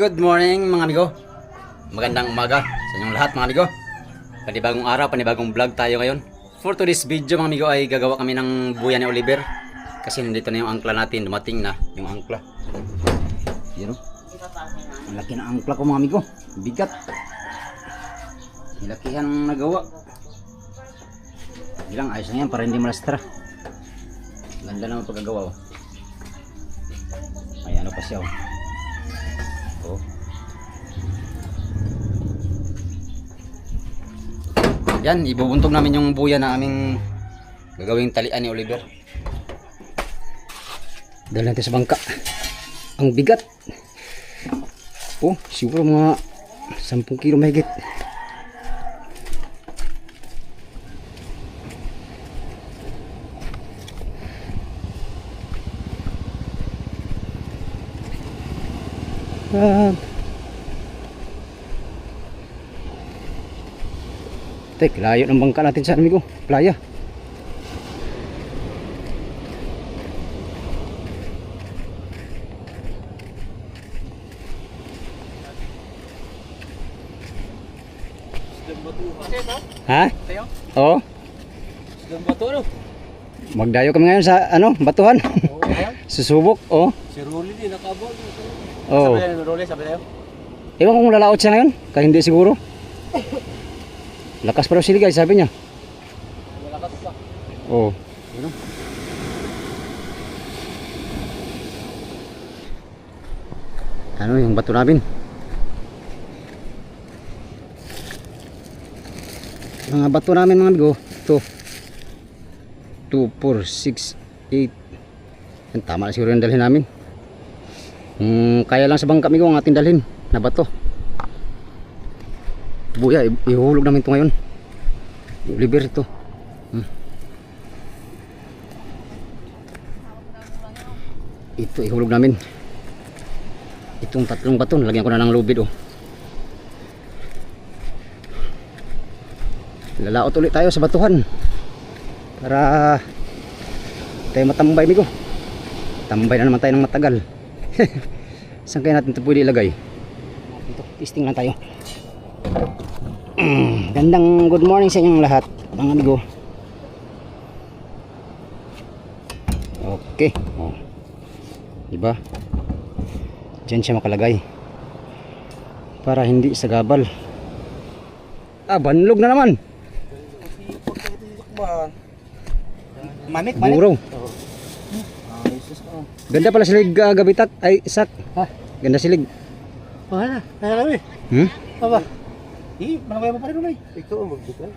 Good morning mga amigo. Magandang umaga sa inyong lahat mga amigo. Panibagong araw, panibagong vlog tayo ngayon. For today's video mga amigo ay gagawa kami ng buya ni Oliver. Kasi nandito na yung angkla natin, dumating na yung angkla. Yun o. Ang laki ng angkla ko mga amigo. Bigat. Nilakihan ang nagawa. Bilang ayos na yan para hindi malastra. Ganda naman pagkagawa oh. May ano pa siya oh. Oh. Yan, ibubuntog namin yung buya na aming gagawing talian ni Oliver. Dahil natin sa bangka. Ang bigat. Oh, siguro mga 10 kilo mahigit. Ah. Tek, layo ng bangka natin sa amigo. Playa. Ha? Oo. No? Magdayo kami ngayon sa ano, batuhan. Oo. Susubok, oh. Si Rolly din nakabog. Oh. Sabi na Rolly, sabi yun. Ewan kung lalaot siya ngayon, kaya hindi siguro. Lakas pa daw sila guys, sabi niya. Malakas pa. Oo. Ano? Ano yung bato namin? Mga bato namin mga amigo. Ito. 2, 4, 6, 8. Yan, tama na siguro yung dalhin namin. Kung kaya lang sa bangka amigo ang ating dalhin na bato. Buya, ihulog namin ito ngayon. Oliver ito. ito ihulog namin itong tatlong baton lagyan ko na ng lubid oh lalaot ulit tayo sa batuhan para tayo matambay migo tambay na naman tayo ng matagal saan kaya natin ito pwede ilagay ito testing lang tayo Mm, gandang good morning sa inyong lahat mga amigo okay oh. Diba? Diyan siya makalagay. Para hindi sa gabal. Ah, banlog na naman. Manik, Buro. Ganda pala silig uh, gabitat. Ay, sak. Ha? Ganda silig. Wala, kaya kami. Hmm? Aba. Eh, manaway mo pa rin Rolly. Ikaw ang magbigay.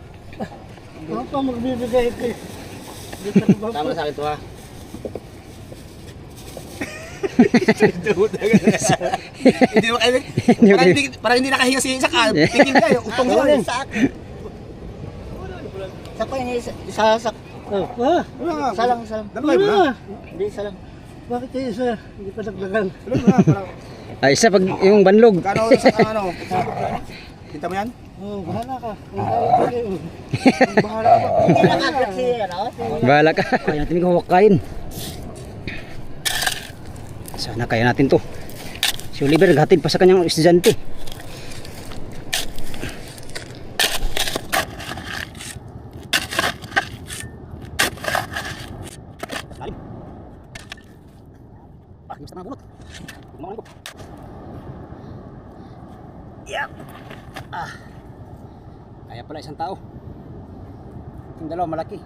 Ako pa magbibigay ito eh. Tama sa akin to ha. Hindi mo kayo. Parang hindi, parang hindi nakahinga si Isak. ah. Tingin kayo, utong mo rin. Sa akin. Sa ko ini isa sa Oh, ah, isa lang isa lang. Dalawa ba? Hindi isa lang. Bakit kayo isa? Hindi pa dagdagan. Ay, isa pag yung banlog. Kano sa ano? Kita mo yan? Oh, bahala ka. Bahala ka. Hindi nakagrat si ano? Si Bahala ka. Kaya natin huwakain. Sana kaya natin to. Si Oliver naghatid pa sa kanyang estudyante. Lalim. Pakinis na mga bunot. Kumakan ko. Yep. Ah. Kaya pala isang tao. Yung dalawa malaki.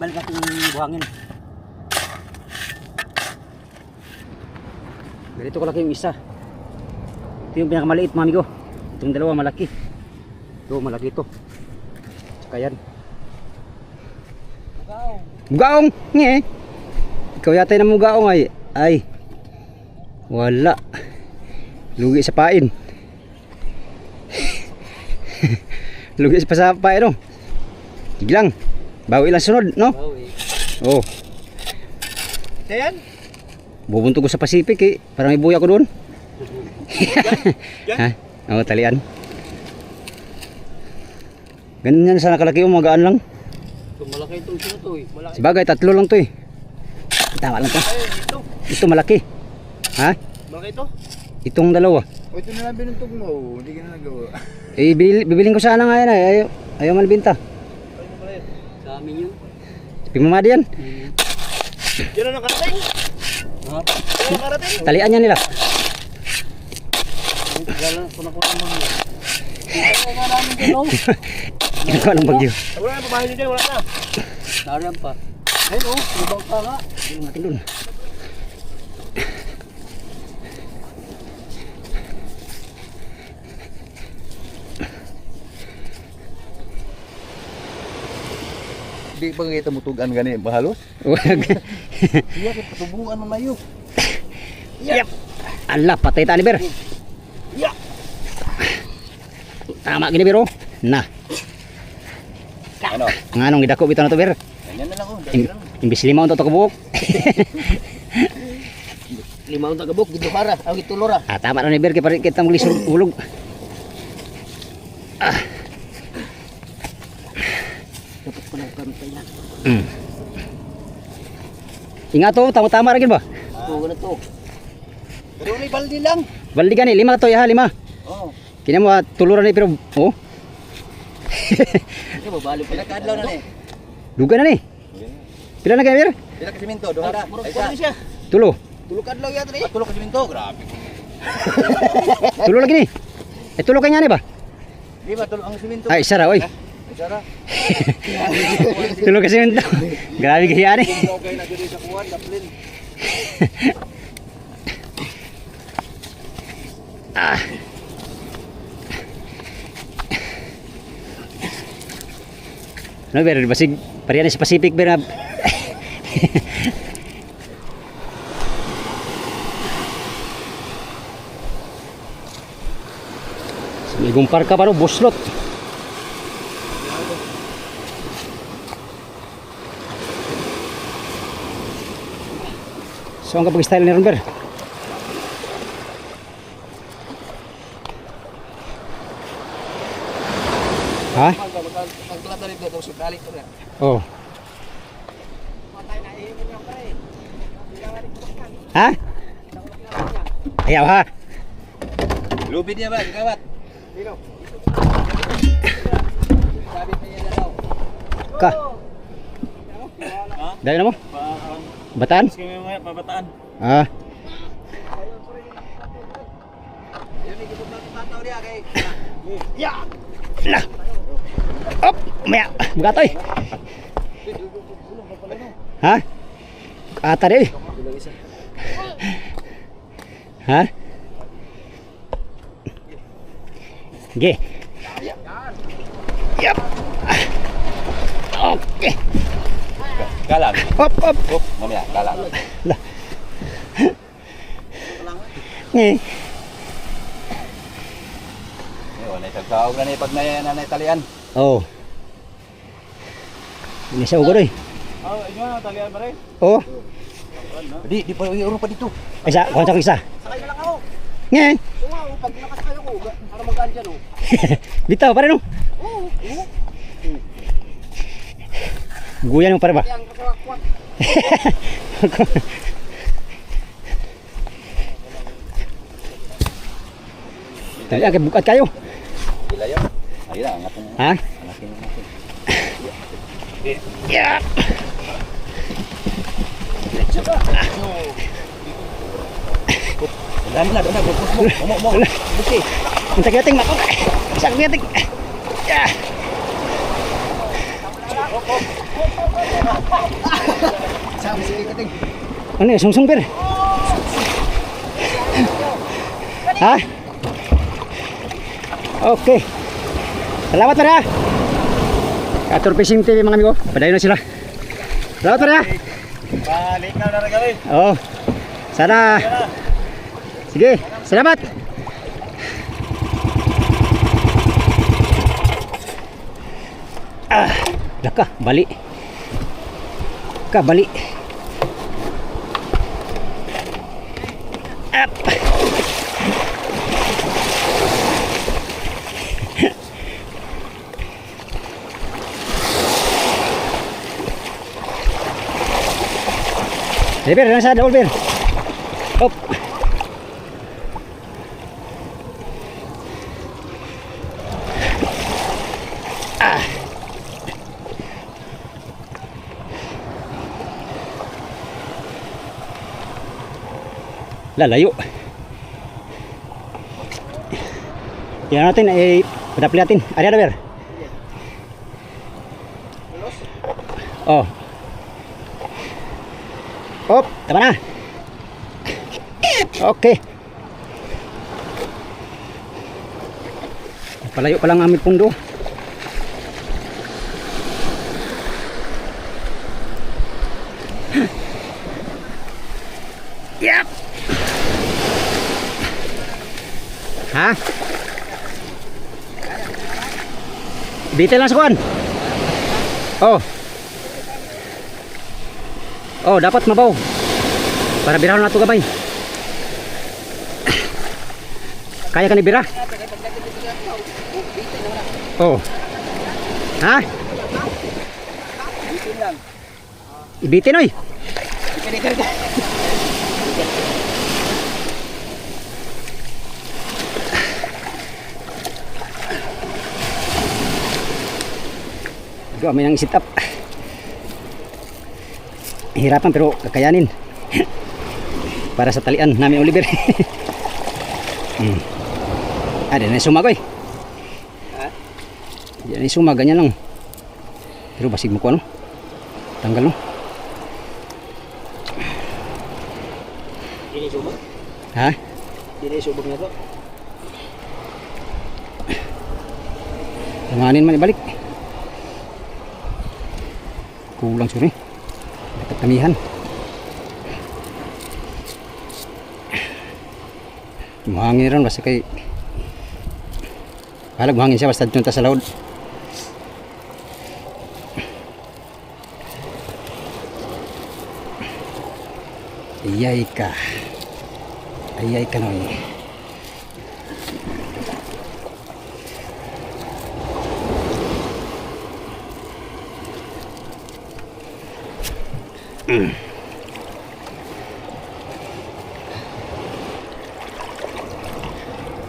Balik natin buhangin. Ganito kalaki yung isa. Ito yung pinakamaliit mga amigo. Itong dalawa malaki. Ito malaki ito. Tsaka yan. Mugaong! Nge! Ikaw yata yung mugaong ay. Ay. Wala. Lugi sa pain. Lugi pa sa pain no. Tiglang. Bawi lang sunod, no? Oh, Kaya yan? bubuntog ko sa Pacific eh. Para may buya ko doon. ha? Oo, talian. Ganun yan sa nakalaki yung magaan lang. Ito malaki itong sino to eh. Malaki. Sabagay, tatlo lang to eh. Tama lang to. Ay, ito. Ito malaki. Ha? Malaki ito. Itong dalawa. O ito na lang binuntog mo. Hindi ka na nagawa. Eh, bibil, bibiling ko sana nga yan eh. Ayaw, ayaw malibinta. Sa amin yun. Pigmamadi yan. Yan ang nakarating. Ha? Yan ang nakarating. Talian yan nila. Gala ko na ko naman yun. Ito oh. Ginagawa ng bagyo. Wala na, pabahay nyo dyan, wala na. Nariyan pa. Ayun oh, lubang pa nga. Tingnan natin dun. Di ba kita mutugan gani bahalos? Wag. Iya kita tubuan na mayo. Yap. Ala, patay tali ber. Ya. Tama gini biro. Nah, Ano? ang anong gidako bitaw na to ber. Ganyan na lang oh. Im imbis lima untuk kabuk. Lima ang tagabok, dito para. Ang itulora. ah, tama na ni ber kay pare kita muli hulog. Dapat ko lang kantay yan. Mm. Ingat to, tama-tama ra gid ba? Ito, ganito. Pero may baldi lang. Baldi gani lima to ya, lima. Oo. Kini mo ah, tuluran ni pero oh, Hindi mo, pala. Kadlaw na eh. duga na ni. Pila na kay ber? Pila ka siminto, duha ra. Murag Ay pa sa. rin siya. Tulo. Tulog kadlaw yata rin. Patulog ka siminto, grabe. Tulo lagi ni. Eh tulo kanya ni ba? Di ba tulog ang siminto? Ay, isa ra oy. Ay sara. Tulo kasi yun to. Grabe kaya ni. Okay na diri sa kuwan, daplin. Ah. No, pero basig pariyan sa Pacific pero May gumpar ka pa no, buslot. So ang kapag style ni Ronber? Ha? Oh. Ha? Ayaw ha? Lubid niya ba, gawat? Dino. Ka. Dahil na mo? Bataan? Sige mga pabataan. Ah. Lah. Op, maya. Magatoy. Ha? Ata rin. Ha? Ge. Yap. Okay. Galang. Op, op. Oh, mamaya, galang. Nge. Ayun, ay tagsaog na ni pag na na Italian. Oh. Ini sa ugo doy. Oh, inyo na, talian pa rin. Oh. Di, di pa yung pa dito. Isa, kuha ko isa. Sakay na lang ako. Nge. Oo nga, oh, pag nakasakay ako, para magaan dyan oh. Bitaw pare no. Oo, oo. Guyan mo pare ba? Dali agad bukat kayo. Gila yun. Ayun na, angat mo. Ha? Angatin mo natin. Yeah. Dami na, doon na, bukos mo. Umo, umo. Busi. Unta gating mako. Sak gating. Yeah. Ano yun? Sungsung pir. Ha? Okay. Salamat pare ha. Katur Fishing TV mga amigo. Padayon na sila. Salamat pare ha. Balik na na kami. Oo. Sana. Sige. Salamat. Ah, Dah kah balik? Kah balik? Up. Debir, nasa double bear. Up. Lalayo. Yan natin ay padapli natin. Ari ada ber. Oh. Op, tama na. Okay. Palayo pa lang ang aming pundo. Ha? Bitel lang sa. Oh. Oh, dapat mabaw. Para birahan na ito gamay. Kaya ka ni bira? Oh. Ha? Ibitin oy. Kami nang sit up. Hirapan pero kakayanin. Para sa talian namin Oliver. hmm. Ah, di na sumag oy. Di na sumag ganyan lang. Pero basig mo ko ano? Tanggal no? Dili subog. Ha? Dili subog na to. Langanin man ibalik. Kulang suri. Dapat tamihan. Mahangin ron basta kay Halag mahangin siya basta ta sa laod. Iyay ka. Ayay ka noy.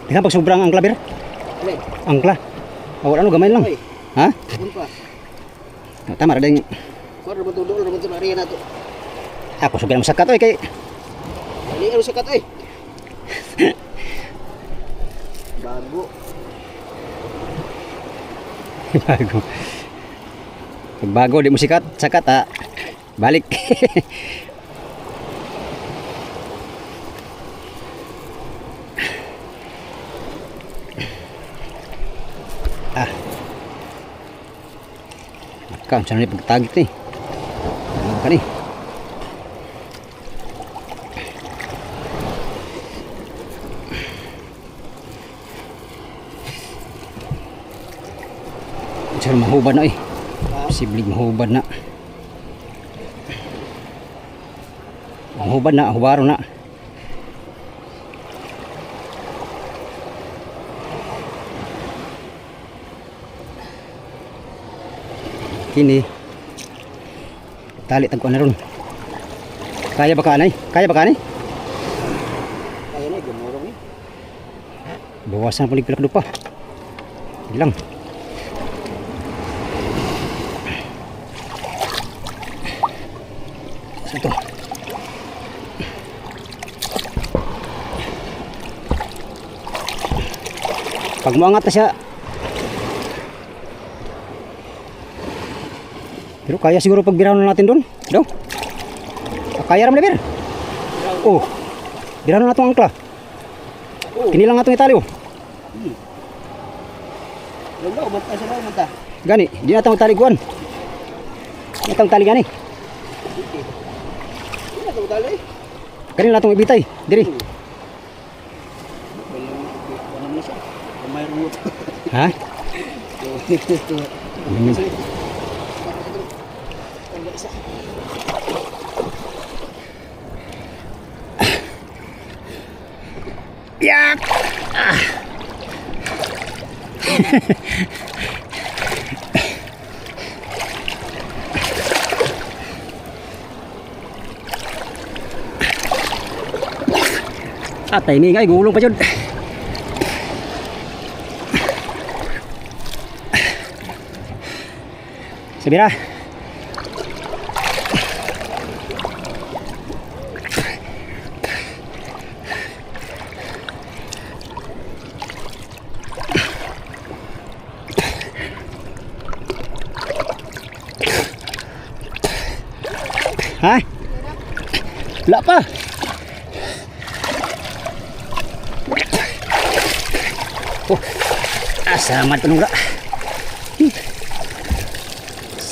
Tingnan pag sobrang angkla bir. Alay, Angkla. Awal ano gamay lang. Ay. Ha? kun pa. Tama ra ding Kuan ra to dool ra to area na to. ako sobrang sakat oy kay Dili ano sa kat ay. Bago. bago. Pag bago di mo sikat, sakat ah. Balik. ah. Maka, saan ni pagtagit ni? Ano ka ni? Saan mahubad na eh. Posibleng mahubad na. Mahubad na, hubaro na. Kini. Tali tagkuan na ron. Kaya ba ka anay? Kaya ba ka anay? Kaya na gumurong ni. Bawasan pa pilak lupa. Hilang. Ito. Pag muangat na siya. Pero kaya siguro pag birahan na natin doon. Daw. Ah, Kaya ram leber. Oh. Birahan na natong angkla. Oh, Kinilang natong itali oh. Lolo, man pa sa man ta. Gani, di na tali kuan. Natang tali gani. Ina to dali. Kanila natong ibitay. Diri. Ano na siya? May root. Ha? Hmm. Yak! At timing ay gulong pa jud. Sabira. Ha? Wala pa. Oh, ah, sama ito nung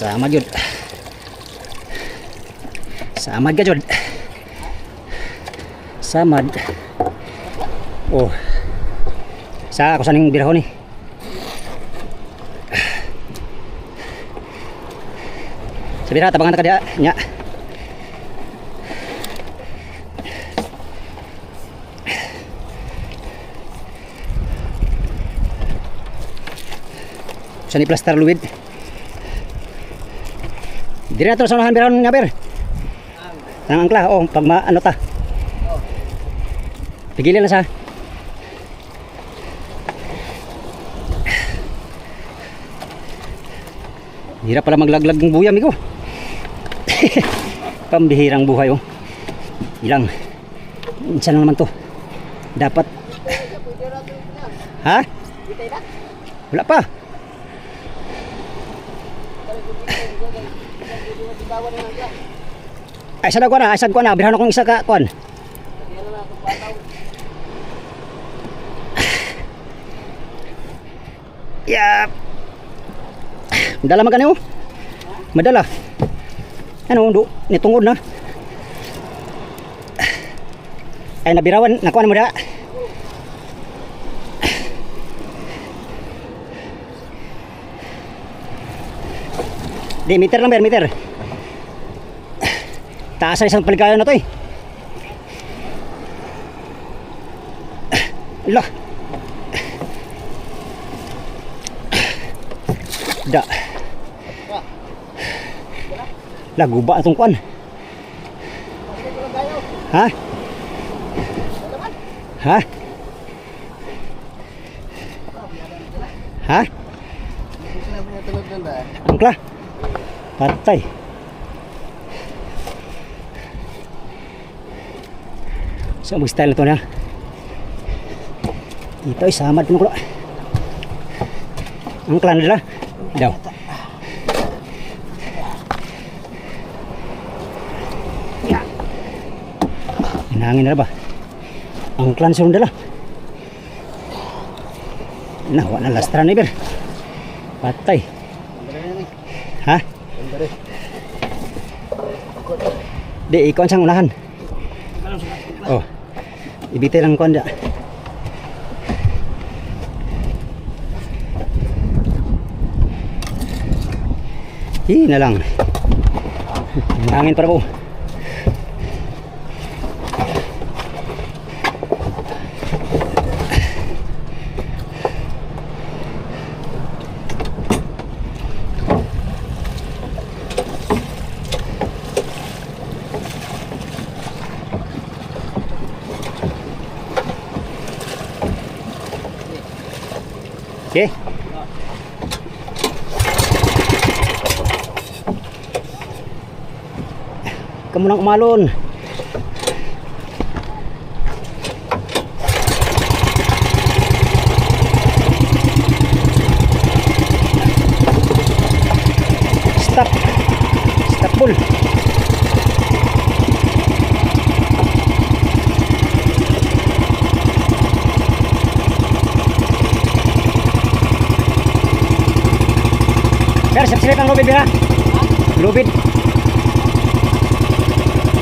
Sama yun. Samad ka yun. Samad. Oh. Sa ako sa ning birahon ni. Sa bira, tabangan na ka diya. Nya. Sa ni plaster luwid. Dire na to sa unahan birahon nga ber. Nang angkla, oh, pag ma, ano ta. Pigilan na sa. Hirap pala maglaglag ng buya, amigo. Pambihirang buhay, oh. Ilang. Insan lang naman to. Dapat. Ha? Wala pa. Ay, sad ko na, ay sad ko na. Birhan akong isa ka, kuan. Yap. Madala man kanyo. Madala. Ano, do, nitungod na. Ay, nabirawan, nakuha na mo da. Di, meter lang, meter. Taas na isang paligayan na to eh. Ala. Da. La guba atong kuan. Ha? Ha? Ha? Angkla. Patay. So, mag-style na to na. Dito ay samad ko Ang klan nila. Daw. Hinangin na ba? Ang klan sunod nila. Nawa na lastra ni Ber. Patay. Di, ikaw ang sang unahan. Oh. Ibitay lang ko anda. Hi na lang. Hangin para po. Kamu nang umalon. Stop. Stop bull. Sir, sip-silip ang lubid bira. Lubid.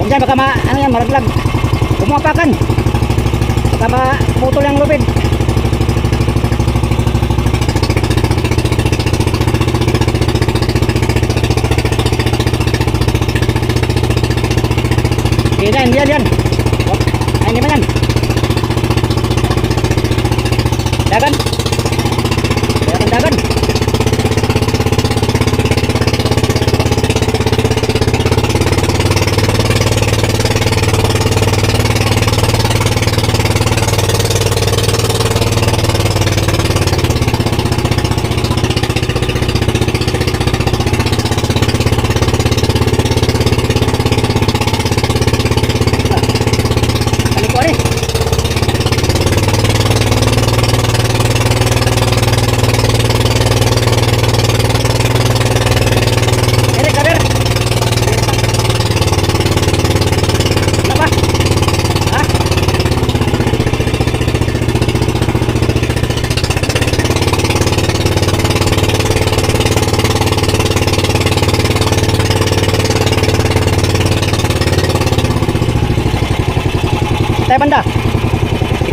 Dyan, baka ma, ano yan, maraglag. Kumapakan. Baka ma, putol yung lubid. Yan, yan, yan. Ay, hindi man yan. Dagan,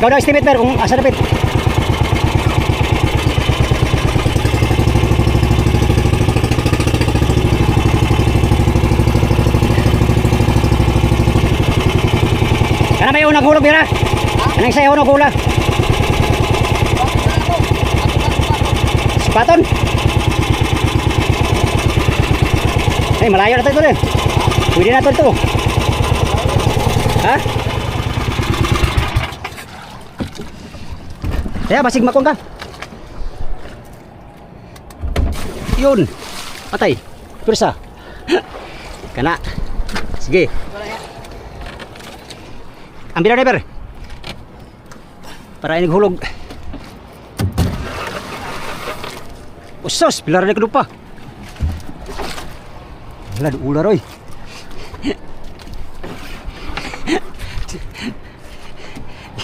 Ikaw daw estimate Ber kung asa dapit. Kana may unang hulog bira. Anong sa'yo unang hula? Spaton? Eh, malayo na to ito din. Pwede na to ito. Ha? Kaya, basig makon ka. Yun. Patay. Pursa. Kana. Sige. Ambil driver. Para ini hulog. Usos, pilar na kedupa. Wala, ular oy.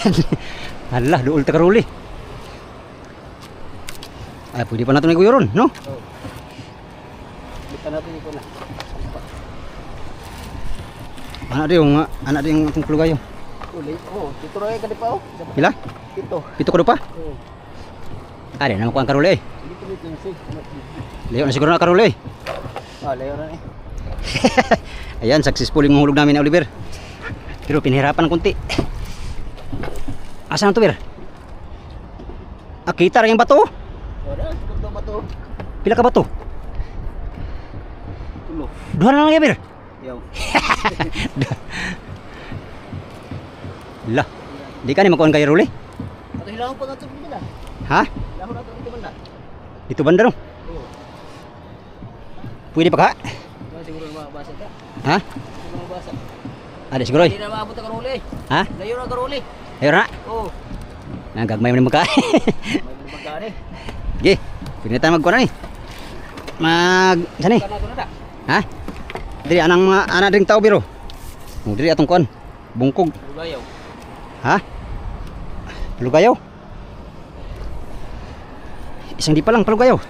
Alah, dool ta karuli. Ay, pwede pa natin iguyon, no? Kita natin ito na. Anak dia yung anak dia yung akong kelugayo. Uli. Oh, dito rin ka di pa oh. Pila? Dito. Pito kedupa? Oh. Ada nang kuang karuli. Dito dito yung sig. Leo na siguro na karuli. Ah, layo na eh. Ayan, successful yung hulog namin na Oliver. Pero pinahirapan ng kunti. Asan na to, Bir? Ah, kita rin yung bato. Ora, kundo ba to? Pila ka bato? Tulo. Duha na lang yan, Bir. Yaw. Lah, di ka ni makuhan kayo ruli. Ato hilang pa nga ito banda. Ha? Hilang na ito dito banda. Itu banda dong. Oo. Pwede pa ka? Siguro na makabasa ka. Ha? Siguro na mabasa. Ada siguro. Hindi na maabot ang karuli. Ha? Layo na karuli. Ayo na. Oo. Nagagmay mo ni magka. May magkano eh. Gi, pwede na tayo magkuhan na ni. Mag... Saan da. Ha? Diri anang mga anak ding tao biro. Oh, diri atong kuan. Bungkog. Lugayaw. Ha? Palugayaw? Isang di pa lang, palugayaw.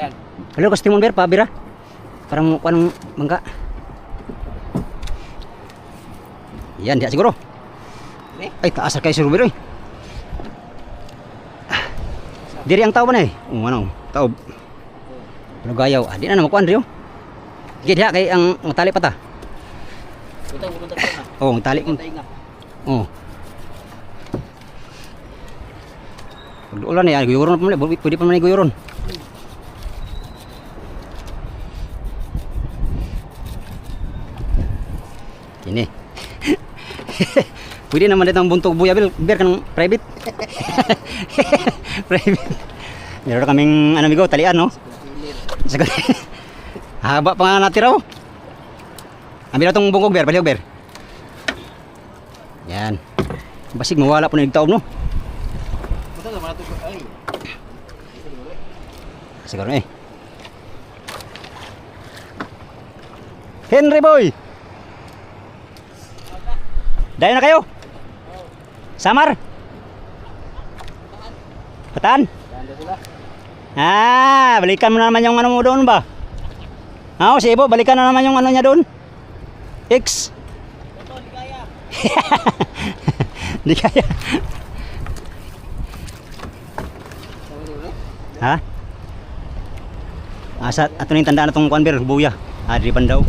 Yan. Halo, kasi timon ber, pabira. Parang kuan mangga. Yan, di siguro. Eh? Ay, taas kayo si Rubiro eh. Ah, Diri ang tao ba na eh? Oh, ano? Tao. Palugayaw. Ah, di na naman kuan, Rio. Gid ha, kay ang, ang tali pa ta. Oh, ang tali. Oh. Pag ulan eh, guyuron pa man, pwede pa man guyuron. Kini. pwede naman dito ang buntog buya bil, ber kanang private. private. Meron kaming ano migo, talian no. Sagot. Haba pa nga natira oh. Ambil na tong bungkog ber, baliw ber. Yan. Basig mawala po na nagtaob no. Siguro eh. Henry boy. Dayo na kayo. Samar. Patan. Daw. Ah, balikan mo na naman yung ano mo doon ba? Ah, si Ibo, balikan na naman yung ano niya doon. X. Ligaya. Di kaya. Sabi ni ulit. Ha? Asa ato ning tandaan atong kuan ber buya. Adri pandaw.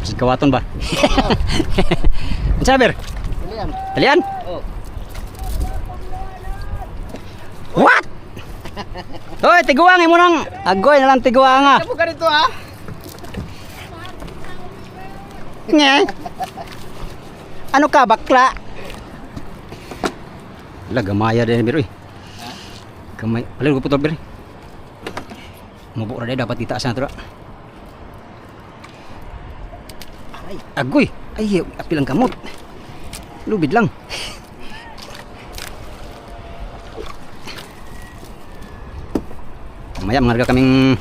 Kasi kawaton ba? Unsa ber? Ano yan? Talian? Oh. Hoy, tiguang mo nang agoy na lang tiguang ah. Kamu ganito ha? Nge. Ano ka bakla? Wala gamaya din biro eh. Gamay. Wala ko putol biro. Mubo ra dapat kita sa nato. Ay, agoy. Ay, apilang kamot. Lubid lang. Maya mga kaming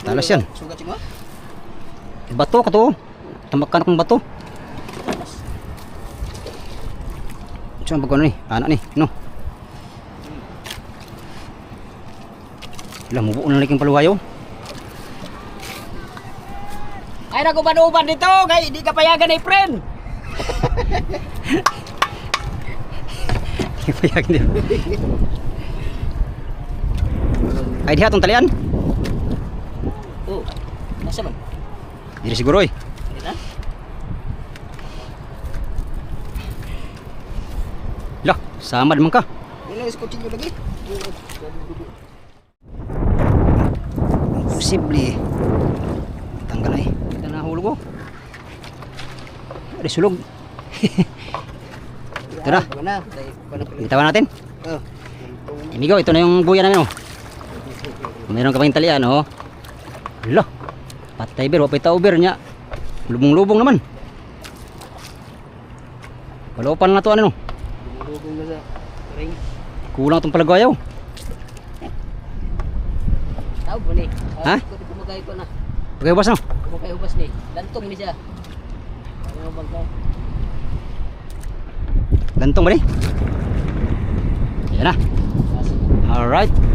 Talas yan. Bato ka to. Tambakan akong bato. Saan ba ni? Anak ni, no? Wala, mubuo na lang paluwayo. na kumanuban dito, kay di ka payagan ni friend. Di payagan din. Ay, diha tong talian. Oh. Nasa man? Dili siguro eh. Dito? Lah, samad man ka. Wala sa kutsilyo lagi. Posible. Tanggal na eh. Kita na hulog ko. Ada sulog. Pana pala. bitawan natin. Oh. Amigo, ito na yung buya namin oh. Meron ka pang talian oh. Hala. Patay ber, wapay tao ber niya. Lubong-lubong naman. Walopan na to ano. Dugong na sa ring. Kulang tong palagayaw. Tao ba ni? Ha? Kumagay ko na. Okay, boss no. Kumagay ubas ni. Lantong ni siya. Ano bang ka? Gantong ba ni? Yan na. Alright.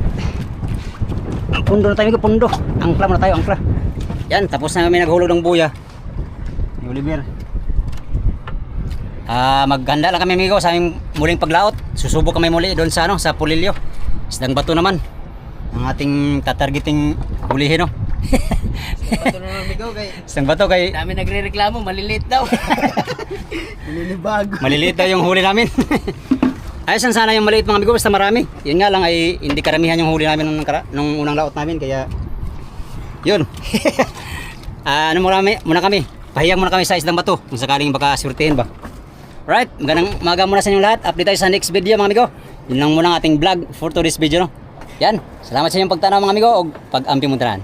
Pundo na tayo, pundo. Angkla muna tayo, angkla. Yan, tapos na kami naghulog ng buya. Ni Oliver. Ah, maghanda lang kami amigo sa aming muling paglaot. Susubok kami muli doon sa ano, sa Pulilyo. Isdang bato naman. Ang ating tatargeting hulihin no. Bato na naman ikaw kay. Isdang bato kay Dami nagre-reklamo, maliliit daw. Nililibag. Maliliit daw yung huli namin. Ayos lang sana yung maliit mga amigo basta marami. Yun nga lang ay hindi karamihan yung huli namin nung, nung unang laot namin kaya yun. Ah, ano muna, kami, muna kami. Pahiyang muna kami sa islang bato kung sakaling baka swertihin ba. Right, magandang umaga muna sa inyong lahat. Update tayo sa next video mga amigo. Yun lang muna ang ating vlog for today's video. No? Yan, salamat sa inyong pagtanaw mga amigo o pag-ampi mo tanan.